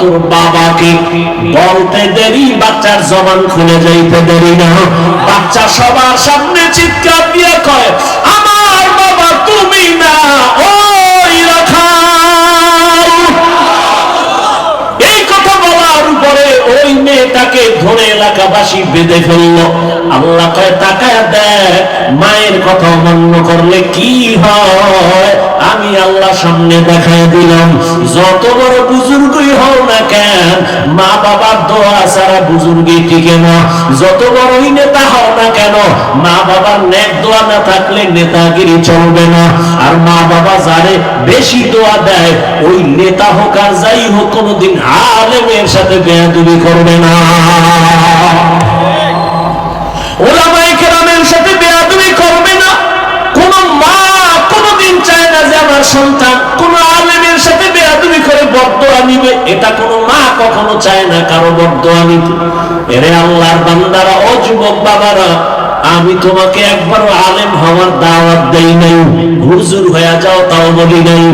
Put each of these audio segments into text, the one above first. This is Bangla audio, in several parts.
তোর বাবাকে বলতে দেরি, বাচ্চার জবান খুলে যাইতে দেরি না। বাচ্চা সবার সামনে চিৎকার দিয়ে কয়, আমার বাবা তুমি না, ওই এই কথা বলার উপরে ওই মেয়েটাকে ধরে এলাকাবাসী বেঁধে ফেলল। আল্লাহ কয়, তাকায় দেখ, মায়ের কথা অমান্য করলে কি হয়? আমি আল্লাহ সামনে দেখায় দিলাম, যত বড় বুজুর্গই হও না কেন মা বাবার দোয়া ছাড়া বুজুর্গই টিকে না। যত বড়ই নেতা হও না কেন মা বাবার নেক দোয়া না থাকলে নেতাগিরি চলবে না। আর মা বাবা যারে বেশি দোয়া দেয়, ওই নেতা হোক আর যাই হোক, কোনোদিন আলেমের সাথে বেয়াদুবি করবে না। ওলামায়ে কেরামের সাথে বেয়াদবি করবে না কোন মা কোনদিন চায় না যে আমার সন্তান কোন আলেমের সাথে বেয়াদবি করে বদদোয়া নিবে এটা কোন মা কখনো চায় না, কারও বদদোয়া নিতে এরে আল্লাহর বান্দারা, ও যুবক বাবারা, আমি তোমাকে একবারও আলেম হওয়ার দাওয়াত দেই নাই। হুজুর হয়ে যাও, তাও বলি নাই।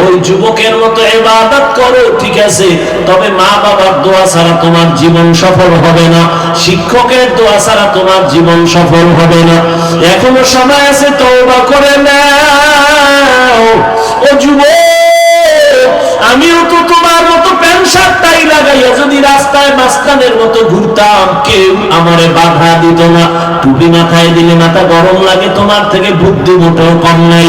ওই যুবকের মতো ইবাদত করো, ঠিক আছে, তবে মা বাবার দোয়া ছাড়া তোমার জীবন সফল হবে না। শিক্ষকের দোয়া ছাড়া তোমার জীবন সফল হবে না। এখনও সময় আছে, তওবা করে নাও। ও যুবক, আমিও তো তোমার মতো শার্ট টাই লাগাইয়া যদি রাস্তায় মাস্তানের মতো ঘুরতাম, কেউ আমারে বাধা দিত না। টুপি মাথায় দিলে মাথা গরম লাগে, তোমার থেকে বুদ্ধি মোটেও কম নাই।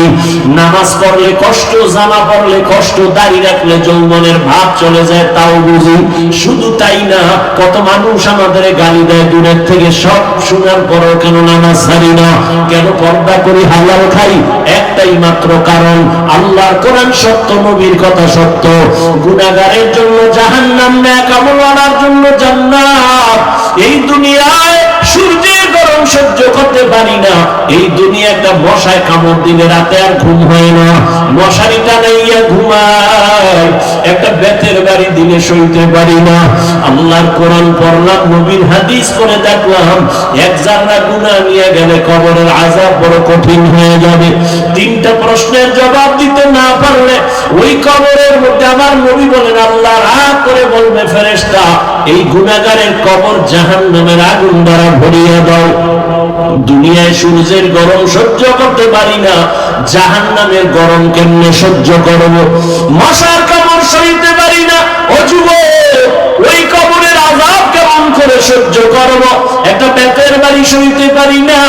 নামাজ পড়লে কষ্ট, জামা পড়লে কষ্ট, দাড়ি রাখলে যৌবনের ভাব চলে যায়, তাও বুঝি। শুধু তাই না, কত মানুষ আমাদের গালি দেয় দূরের থেকে, সব শোনার পরও কেন নামাজ ছাড়ি না? কেন পর্দা করি, হালাল খাই? একটাই মাত্র কারণ, আল্লাহর কোরআন সত্য, নবীর কথা সত্য। গুনাহগারের জন্য জাহান্নাম জন্য এই দুনিয়ায় সূর্যের গরম সহ্য করতে এই দুনিয়া একটা মশায় কামড় দিলে রাতে আর ঘুম হয় না। একটা বাড়ি দিলে সইতে পারি না। আল্লাহর কোরআন পড়লাম, নবীর হাদিস করে দেখলাম। এক জানলা গুনাহ নিয়ে গেলে কবরের আযাব বড় কঠিন হয়ে যাবে। তিনটা প্রশ্নের জবাব দিতে না পারলে ওই কবরের মধ্যে আমার নবী বলেন, আল্লাহ রাগ করে বলবে, ফেরেশতা, এই গুনাহগারের কবর জাহান্নামের আগুন দ্বারা ভরিয়ে দাও। দুনিয়ায় সূর্যের গরম সহ্য করতে পারি না। জাহান্নামের গরম কেমনে সহ্য করব? মশার কামড় ওই কবরের আযাব কেমন করে সহ্য করব? একটা বেতের বাড়ি সইতে পারি না।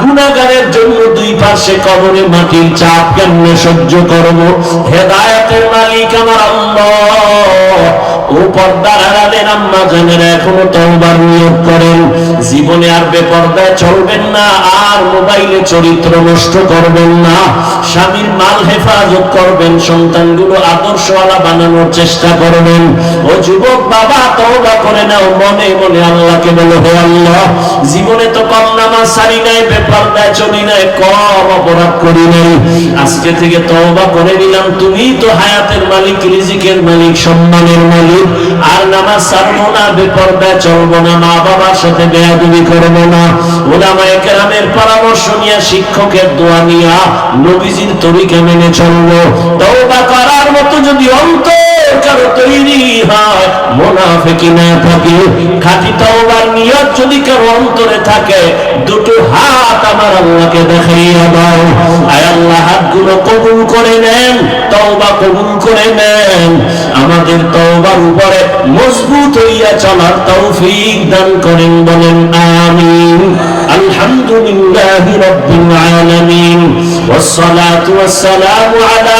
গুনাহগারের জন্য দুই পাশে কবরে মাটির চাপ কেমনে সহ্য করব? হেদায়েতের মালিক আমার আল্লাহ। ও পর্দার আড়ালের আম্মা জানেন এখনও না চেষ্টা করবেন। ও যুবক বাবা, তওবা করে নাও, মনে মনে আল্লাহকে বলো, হে আল্লাহ, জীবনে তো কম নামাজ সারি নাই, বেপর্দায় চলি নাই, কম অপরাধ করি নাই। আজকে থেকে তওবা করে নিলাম তুমি তো হায়াতের মালিক, রিজিকের মালিক, সম্মানের মালিক। আর নামাজ ছাড়বো না, বেপর্দায় চলবো না মা বাবার সাথে বেয়াদুবি করব না। ওলামায়ে কেরামের পরামর্শ নিয়ে, শিক্ষকের দোয়া নিয়া নবীজির তরিকা মেনে চলবো। তওবা করার মতো যদি অন্তর কারো তৈরি হয় মোনাফেকি না থাকে খাঁটি তওবার নিয়ত যদি কারো অন্তরে থাকে দুটো হাত আমার আল্লাহকে দেখাইয়া দাও আয় আল্লাহ হাতগুলো কবুল করে নেন তওবা কবুল করে নেন আমাদের তওবার উপরে মজবুত হইয়া চলার তৌফিক দান করেন বলেন আমিন আলহামদুলিল্লাহি রাব্বিল আলামিন والصلاة والسلام على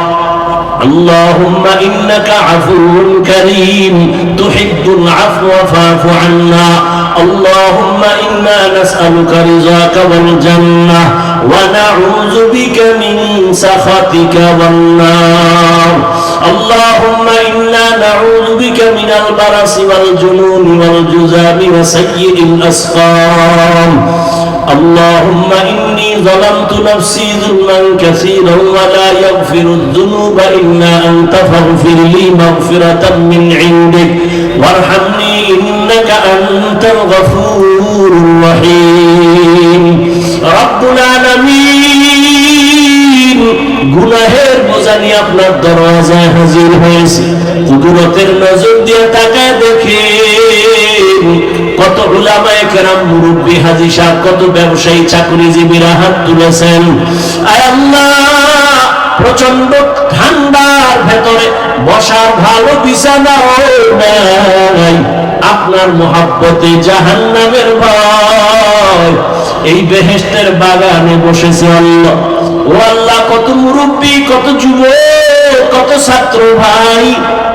اللهم إنك عفو كريم تحب العفو فاعف عنا اللهم إنا نسألك رضاك والجنة ونعوذ بك من سخطك والنار. اللهم إنا نعوذ بك من البرص والجنون والجذام وسيء الأسقام. اللهم إني ظلمت نفسي ظلما كثيرا ولا يغفر الذنوب إلا أنت فاغفر لي مغفرة من عندك. وارحمني إنك أنت الغفور الرحيم رب العالمين গুনাহের বোঝা নিয়ে আপনার দরওয়াজায় হাজির হয়েছে কুদরতের নজর দিয়ে তাকায় দেখে কত উলামায়ে কেরাম মুরব্বী হাজি সাহেব কত ব্যবসায়ী চাকরিজীবীরা হাত তুলেছেন আয় আল্লাহ প্রচন্ড ঠান্ডার ভেতরে বসার ভালো বিছানাও নাই আপনার মহাব্বতে জাহান্নামের ভয়। এই বেহেস্তের বাগানে বসেছে আল্লাহ। ও আল্লাহ, কত মুরব্বী, কত যুবক, কত ছাত্র ভাই,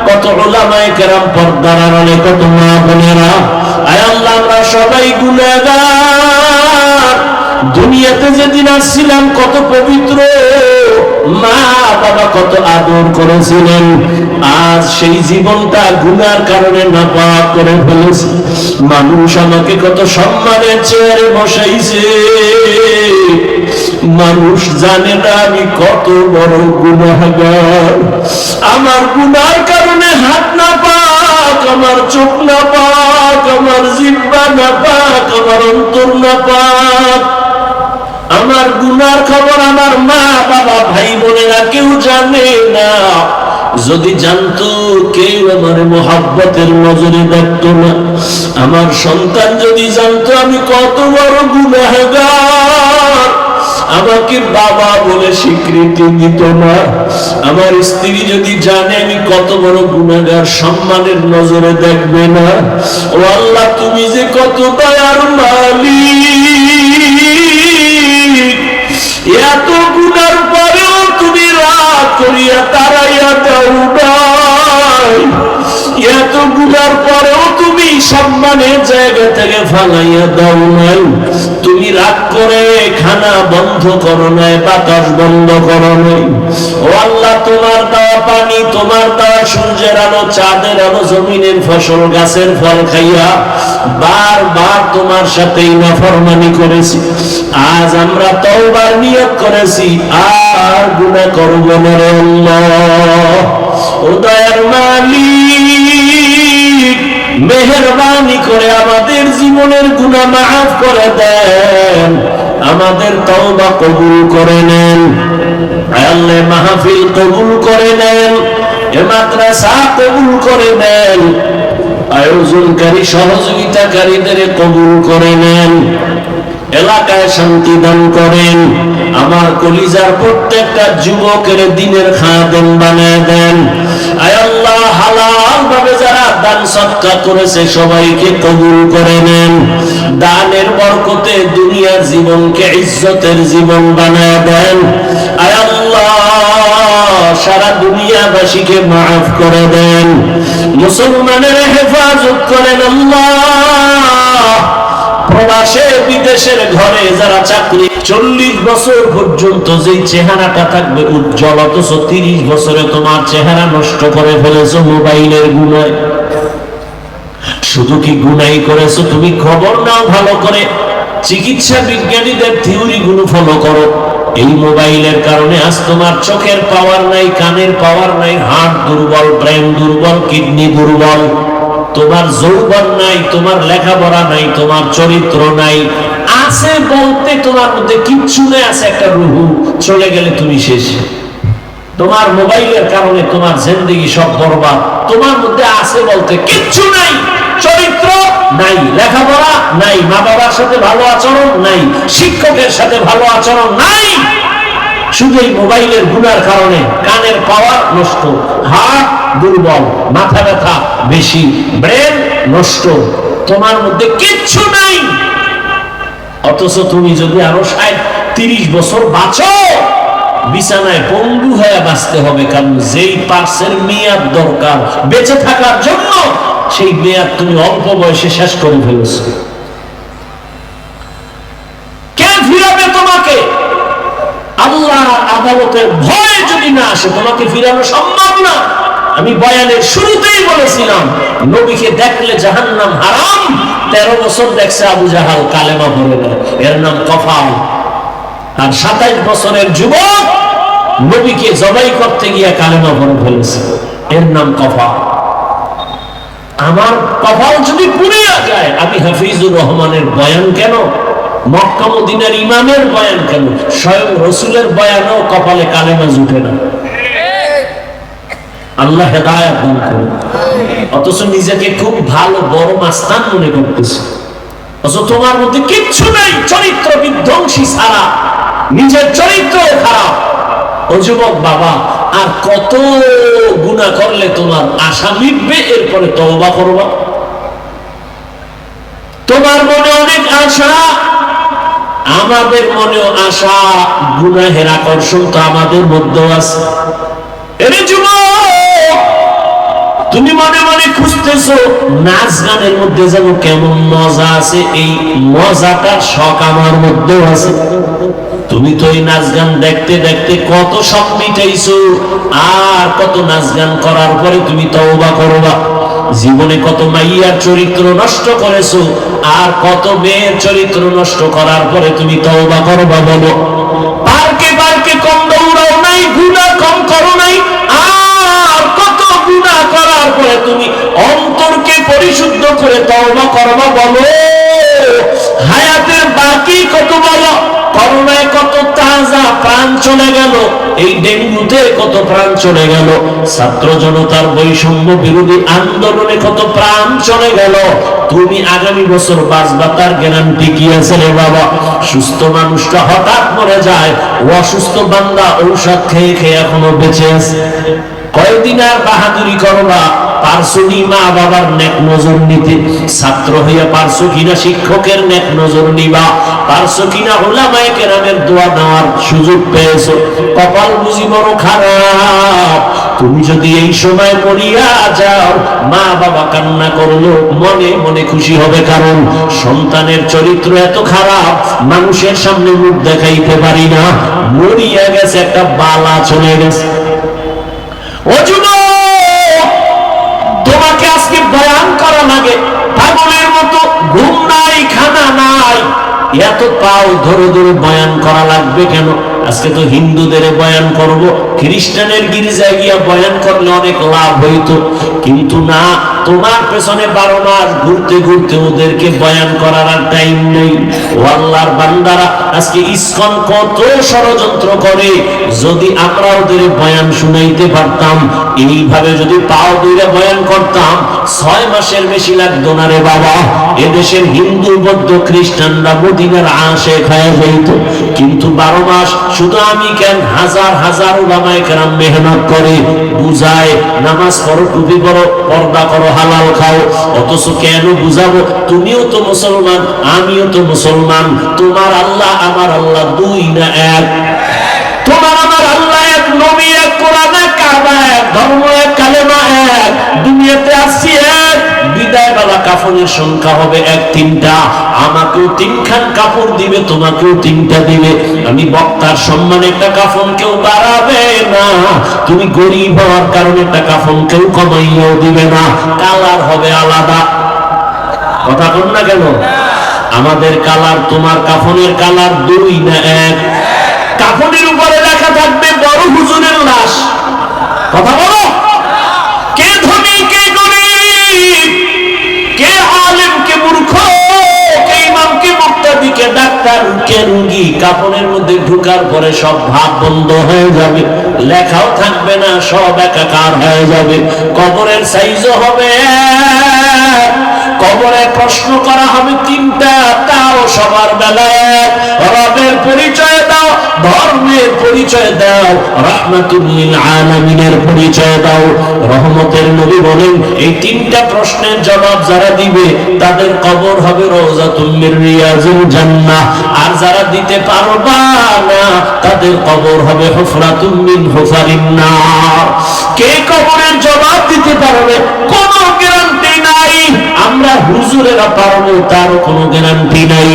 কত ওলামায়ে কেরাম পর্দার আড়ালে, কত মা বোনেরা। আয় আল্লাহ, আমরা সবাই গুনাহগার দুনিয়াতে যেদিন আসছিলাম, কত পবিত্র মা, বাবা কত আদর করেছিলেন। আজ সেই জীবনটা কারণে নাপাক করে ফেলেছে। মানুষ আমাকে কত সম্মানের চেয়ারে বসাইছে। মানুষ জানে না আমি কত বড় গুনাহগার। আমার গুনার কারণে হাত না পাক আমার চোখ না পাক আমার জিব্বা না পাক আমার অন্তর না পাক আমার গুনার খবর আমার মা, বাবা, ভাই বোনেরা কেউ জানে না। যদি জানতো কেউ আমার মোহাব্বতের নজরে দেখতো না। আমার সন্তান যদি জানতো আমি কত বড় গুনাহগার। আমাকে বাবা বলে স্বীকৃতি দিত না। আমার স্ত্রী যদি জানে আমি কত বড় গুণাগার সম্মানের নজরে দেখবে না। ও আল্লাহ, তুমি যে কত দয়ার মালিক। এত গুণার পরেও তুমি রাগ করিয়া তারাইয়া দাও এত গুণার তুমি সম্মানের জায়গা থেকে ফালাইয়া দাও নাই। তুমি রাগ করে খানা বন্ধ করো নাই, বাতাস বন্ধ করো নাই। ও আল্লাহ, তোমার দেওয়া পানি, তোমার দেওয়া সূর্যের আলো, চাঁদের আলো, জমিনের ফসল, গাছের ফল খাইয়া বারবার তোমার সাথেই নাফরমানি করেছি। আজ আমরা তওবার নিয়ত করেছি, আর গুনাহ করব না রে আল্লাহ। ও দয়ার মালিক। মেহরবানি করে আমাদের জীবনের গুনাহ মাফ করে দেন। আমাদের তওবা কবুল করে নেন। আল্লাহ মাহফিল কবুল করে নেন। এ মাদ্রাসা কবুল করে নেন। আয়োজনকারী, সহযোগিতাকারীদের কবুল করে নেন। এলাকায় শান্তি দান করেন। আমার কলিজার প্রত্যেকটা যুবকের দিনের খাদেম বানিয়ে দেন। ভাবে যারা দান সবাইকে করে দানের দুনিয়ার জীবনকে ইজ্জতের জীবন বানায় দেন। আয়াল্লাহ সারা দুনিয়াবাসীকে মাফ করে দেন। মুসলমানের হেফাজত করেন আল্লাহ। যারা চাকরি চল্লিশ বছর পর্যন্ত যেই চেহারাটা থাকবে উজ্জ্বল, অথচ তিরিশ বছরে তোমার চেহারা নষ্ট করে ফেলেছো মোবাইলের গুণায়। শুধু কি গুনাই করেছ? তুমি খবর নাও ভালো করে। চিকিৎসা বিজ্ঞানীদের থিওরি গুলো ফলো করো। এই মোবাইলের কারণে আজ তোমার চোখের পাওয়ার নাই, কানের পাওয়ার নাই হার্ট দুর্বল, ব্রেন দুর্বল, কিডনি দুর্বল। তোমার যৌবন নাই, তোমার লেখাপড়া নাই, তোমার চরিত্র নাই। আছে বলতে তোমার মধ্যে কিচ্ছু নেই, আছে একটা রুহু। চলে গেলে তুমি শেষ। তোমার মোবাইলের কারণে তোমার জিন্দগি সব বরবাদ। তোমার মধ্যে আছে বলতে কিচ্ছু নাই, চরিত্র নাই, লেখাপড়া নাই মা বাবার সাথে ভালো আচরণ নাই, শিক্ষকের সাথে ভালো আচরণ নাই। শুধু এই মোবাইলের গুণার কারণে কানের পাওয়ার নষ্ট হাত দুর্বল, মাথা ব্যথা বেশি, ব্রেন নষ্ট। তোমার মধ্যে কিচ্ছু নাই। অথচ তুমি যদি আরও ষাট, তিরিশ বছর বাঁচো, বিছানায় পঙ্গু হয়ে বাঁচতে হবে, কারণ যেই পার্সের মেয়াদ দরকার বেঁচে থাকার জন্য, সেই মেয়াদ তুমি অল্প বয়সে শেষ করে ফেলেছো। আদালতের ভয় যদি না আসে, তোমাকে ফিরানো সম্ভব না। আমি বয়ানের শুরুতেই বলেছিলাম, নবীকে দেখলে জাহান নাম হারাম, তেরো বছর দেখছে আবু জাহাল কালেমা ভরে না এর নাম কফাল। আর সাতাইশ বছরের যুবক নবীকে জবাই করতে গিয়ে কালেমা ভরে ফেলেছে। এর নাম কফাল। আমার কপাল যদি পুড়িয়া যায়, আমি হাফিজুর রহমানের বয়ান কেন? মক্কা মদিনার ইমামের বয়ান কেন? স্বয়ং রসুলের বয়ানও কপালে কালেমা জুটে না। আল্লাহ হেদায়াত দান করুন। অথচ নিজেকে খুব ভালো, বড় মাস্তান মনে করতেছে। অথচ তোমার মধ্যে কিচ্ছু নেই, চরিত্র বিধ্বংসী ছাড়া নিজের চরিত্র খারাপ। ও যুবক বাবা, আর কত গুণা করলে তোমার আশা মিটবে, এরপরে তওবা করবা? তোমার মনে অনেক আশা। আমাদের মনেও আশা, গুনাহের আকর্ষণ তো আমাদের মধ্যেও আছে। এরে যুবক! তুমি মনে মনে খুঁজতেছো নাচ গানের মধ্যে যেন কেমন মজা আছে, এই মজাটার শখ আমার মধ্যেও আছে। তুমি তো এই নাচ গান দেখতে দেখতে কত শখ মিটাইছো, আর কত নাচ গান করার পরে তুমি তওবা করবা। জীবনে কত মাইয়ার চরিত্র নষ্ট করেছ, আর কত মেয়ের চরিত্র নষ্ট করার পরে তুমি তওবা করবা বলো। পার্কে পরিশুদ্ধ করে তওবা করবা বলো। হায়াতের বাকি কত বলো? করোনায় কত তাজা প্রাণ চলে গেল? এই ডেঙ্গুতে কত প্রাণ চলে গেল? ছাত্র জনতার বৈষম্য বিরোধী আন্দোলনে কত প্রাণ চলে গেল? তুমি আগামী বছর বাঁচবা, তার গ্যারান্টি কি আছে রে বাবা? সুস্থ মানুষটা হঠাৎ মরে যায়, অসুস্থ বান্দা ঔষধ খেয়ে খেয়ে এখনও বেঁচে আছে। কয়দিন আর বাহাদুরি করবা পারছ নি মা বাবার নেক নজর নিতে? ছাত্র হইয়া পারছ কিনা শিক্ষকের নেক নজর নিবা? পারছ কিনা ওলামায়ে কেরামের দোয়া নেওয়ার সুযোগ পেয়েছ? কপাল বুঝি বড় খারাপ। তুমি যদি এই সময় মরিয়া যাও, মা বাবা কান্না করল, মনে মনে খুশি হবে কারণ সন্তানের চরিত্র এত খারাপ, মানুষের সামনে মুখ দেখাইতে পারি না। মরিয়া গেছে, একটা বালা চলে গেছে। তোমাকে আজকে বয়ান করা লাগে পাগলের মতো ঘুম নাই, খানা নাই। এত পাও ধরে ধরে বয়ান করা লাগবে কেন? আজকে তো হিন্দুদের বয়ান করব, খ্রিস্টানের গির্জায় গিয়া বয়ান করলে অনেক লাভ হইতো। কিন্তু না তোমার পেছনে বারো মাস ঘুরতে ঘুরতে ওদেরকে বয়ান করার আর টাইম নেই। ও আল্লাহর বান্দারা আজকে ইসকন কত ষড়যন্ত্র করে। যদি আমরা ওদের বয়ান শুনাইতে পারতাম, এইভাবে যদি পাও দুইটা বয়ান করতাম, ছয় মাসের বেশি লাগতো না রে বাবা। এদেশের হিন্দু, বৌদ্ধ, খ্রিস্টানরা মদিনার আশে খায় যাইত। কিন্তু বারো মাস শুধু আমি কেন হাজার হাজার ওলামায়ে কেরাম মেহনত করে, বুঝায়, নামাজ পড়ো, টুপি পড়ো, পর্দা করো হালাল খাও। অথচ কেন বুঝাবো? তুমিও তো মুসলমান, আমিও তো মুসলমান। তোমার আল্লাহ আমার আল্লাহ দুই না এক। তোমার আমার আল্লাহ এক, নবী এক, কোরআন এক, কাবা এক, ধর্ম এক, কালেমা এক। দুনিয়াতে আসছি এক। বিদায় বেলা কাফনের সংখ্যা হবে এক তিনটা, আমাকেও তিনখান কাপড় দিবে, তোমাকেও তিনটা দিবে। আমি বক্তার সম্মানে একটা কাফন কেউ বাড়াবে না। তুমি গরিব হওয়ার কারণে একটা কাফন কেউ কমাইয়াও দিবে না। কালার হবে আলাদা। কথা কোন না কেন? আমাদের কালার তোমার কাফনের কালার দুই না এক। কাফনের উপরে লেখা থাকবে বড় হুজুরের লাশ। কথা বলো? ডাক্তার, কে রুগী? কাপড়ের মধ্যে ঢুকার পরে সব ভাব বন্ধ হয়ে যাবে। লেখাও থাকবে না, সব একাকার হয়ে যাবে। কবরের সাইজও হবে। কবরে প্রশ্ন করা হবে তিনটা তাও সবার বেলায়। রবের পরিচয় দাও ধর্মের পরিচয় দাও, রহমাতুল্লিল আলামিনের পরিচয় দাও। রহমতের নবী বলেন, এই তিনটা প্রশ্নের জবাব যারা দিবে, তাদের কবর হবে রওজাতুম মির রিয়াজুল জান্নাহ। আর যারা দিতে পারবা না, তাদের কবর হবে হুফরাতুম হুফারিন নার। কে কবরের জবাব দিতে পারবে? কোনো নাই আমরা হুজুরেরা পারব তার কোনো গ্যারান্টি নাই।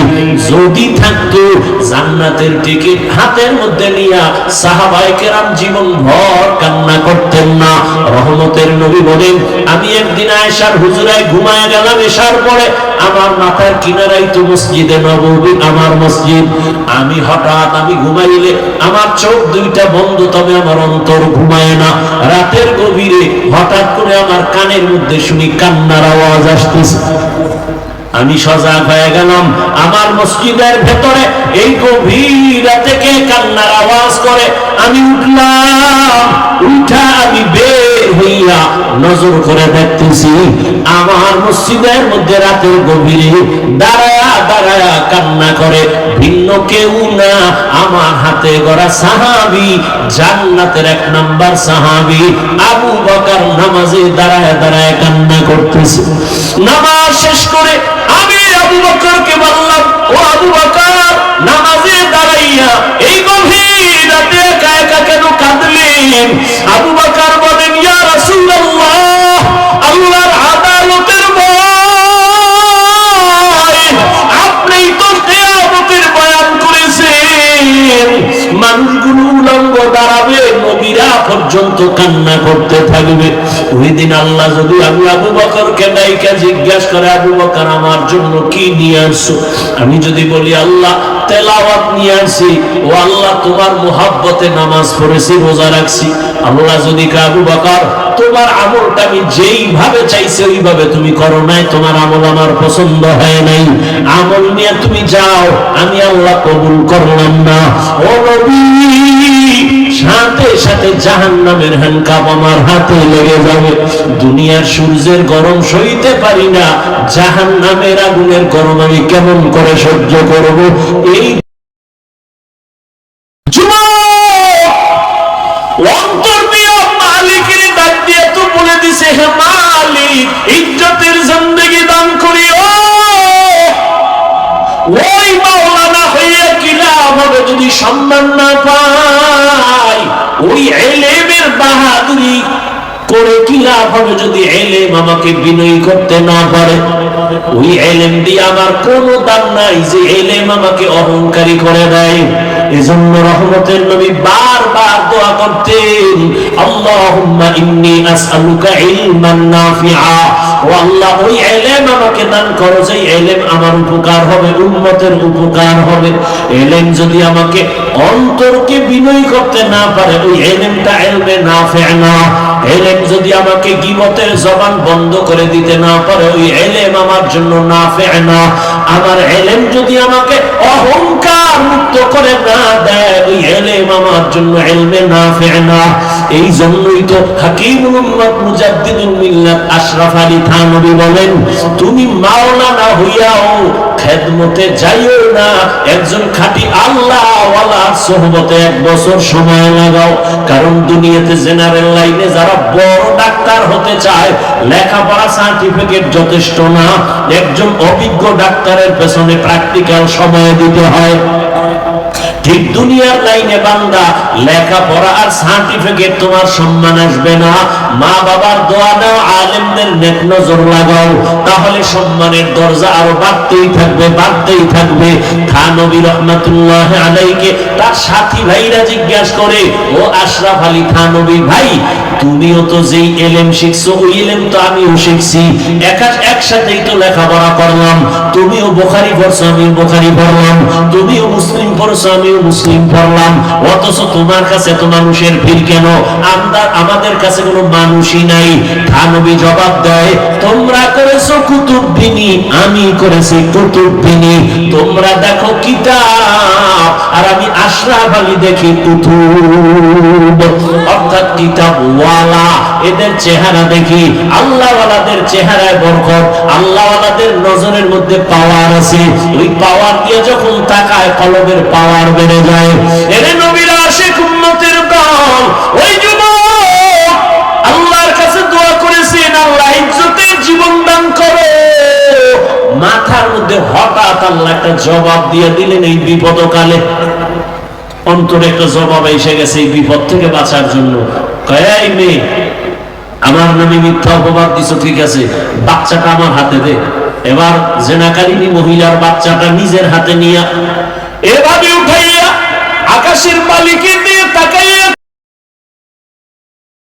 যদি থাকতো, জান্নাতের টিকিট হাতের মধ্যে নিয়া সাহাবাই কেরাম জীবন ভর কান্না করতেন না। রহমতের নবী বলেন, আমি একদিন আয়সার হুজুরায় ঘুমায় গেলাম, এসার পরে আমার মাথার কিনারাই তো মসজিদে নবী আমার মসজিদ। আমি হঠাৎ আমি ঘুমাইলে আমার চোখ দুইটা বন্ধ, তবে আমার অন্তর ঘুমায় না। রাতের গভীরে হঠাৎ করে আমার কানের মধ্যে শুনি কান্নার আওয়াজ আমি সজাগ হয়ে গেলাম, আমার মসজিদের ভেতরে এই গভীর থেকে কান্নার আওয়াজ করে? আমি উঠলাম, উঠা আমি বের হইয়া নজর করে দেখতেছি, আমার মসজিদের মধ্যে রাতের গভীরে দাঁড়ায়া দাঁড়ায়া কান্না করে, ভিন্ন কেউ না, আমার হাতে গড়া সাহাবি, জান্নাতের এক নাম্বার সাহাবি, আবু বকার নামাজে দাঁড়ায় দাঁড়ায় কান্না করতেছে। নামাজ শেষ করে আমি আবু বকরকে বললাম, ও আবু বকর, নামাজে দাঁড়াইয়া এই গভীর রাতে একা একা কেন কাঁদলেন? আবু বকর বলেন পর্যন্ত কান্না করতে থাকবে। ওই দিন আল্লাহ যদি জিজ্ঞাসা করে আমার জন্য কি নিয়ে আসছো? আমি যদি বলি, আল্লাহ তেলাওয়াত নিয়ে আসি ও আল্লাহ তোমার মোহাব্বতে নামাজ পড়েছি, রোজা রাখছি। আল্লাহ যদি আবু বকর, তোমার আমলটা আমি যেইভাবে চাইছি, ওইভাবে তুমি করো নাই। তোমার আমল আমার পছন্দ হয় নাই। আমল নিয়ে তুমি যাও, আমি আল্লাহ কবুল করলাম না। ও নবী! সাথে সাথে জাহান নামের হ্যান্ডকাপ আমার হাতে লেগে যাবে। দুনিয়ার সূর্যের গরম সইতে পারি না জাহান নামের আগুনের গরম আমি কেমন করে সহ্য করব? এই সম্মান না পাই ওই এলেমের বাহাদুরি করে কি লাভ হবে যদি এলেম আমাকে বিনয়ী করতে না পারে? ওই এলেম দিয়ে আমার কোনো দাম নাই যে এলেম আমাকে অহংকারী করে দেয়। এজন্য রহমতের নবী বারবার দোয়া করতেন, আল্লাহুম্মা ইন্নী আসআলুকা ইলমান নাফিআ। আমাকে বিনয় করতে না পারে, ওই এলেমটা না। এলেম যদি আমাকে জবান বন্ধ করে দিতে না পারে, ওই এলেম আমার জন্য না। আমার এলেম যদি আমাকে অহংকার মুক্ত করে না দেয়, ওই এলেম আমার জন্য এলমে না। এই জন্যই তো উম্মত মুজাদ্দিদুল মিল্লাত আশরাফ আলী থানবী বলেন তুমি মাওলানা হইয়াও খেদমতে যাইও না। একজন খাঁটি আল্লাহ সোহবতে এক বছর সময় লাগাও। কারণ দুনিয়াতে জেনারেল লাইনে যারা বড় ডাক্তার হতে চায়, লেখাপড়া সার্টিফিকেট যথেষ্ট না। একজন অভিজ্ঞ ডাক্তারের পেছনে প্র্যাকটিক্যাল সময় দিতে হয়। ঠিক দুনিয়ার লাইনে বান্দা, লেখাপড়া আর সার্টিফিকেট তোমার সম্মান আসবে না। মা বাবার দোয়া নাও, আলেমদের নেক নজর লাগাও। তাহলে সম্মানের দরজা আরও বাড়তেই থাকবে। বাড়তেই থাকবে। থানবী রহমাতুল্লাহ আলাইকে তার সাথী ভাইরা জিজ্ঞাসা করে, ও আশরাফ আলী থানবী ভাই, তুমিও তো যেই এলেম শিখছো, ওই এলেম তো আমিও শিখছি। একা, একসাথেই তো লেখাপড়া করলাম। তুমিও বোখারি পড়ছো, আমিও বোখারি পড়লাম। তুমিও মুসলিম পড়ছো, আমিও মুসলিম পড়লাম। অথচ তোমার কাছে তো মানুষের ভিড় কেন? আমরা, আমাদের কাছে কোনো মানুষই নাই। থানবী জবাব দেয়, তোমরা করেছ কুতুববিনী আমি করেছি কুতুববিনী তোমরা দেখো কিতাব, আর আমি আশরাফ আলী দেখি কুতুব। অর্থাৎ কিতাব ওয়ালা এদের চেহারা দেখি। আল্লাহওয়ালাদের চেহারায় বরকত, আল্লাহওয়ালাদের নজরের মধ্যে পাওয়ার আছে। ওই পাওয়ার দিয়ে যখন তাকায় কলমের পাওয়ার বেড়ে যায়। এরে নবীরা আসে উম্মতের দল, ওই মাথার মধ্যে হঠাৎ আল্লাহ একটা জবাব দিয়ে দিলেন এই বিপদকালে। অন্তরে একটা জবাব এসে গেছে এই বিপদ থেকে বাঁচার জন্য। কয়াই মেয়ে, আমার নামে মিথ্যা অপবাদ দিছো, ঠিক আছে, বাচ্চাটা আমার হাতে দে। এবার জেনাকারিনী মহিলার বাচ্চাটা নিজের হাতে নিয়ে, এভাবে উঠাইয়া আকাশের মালিকের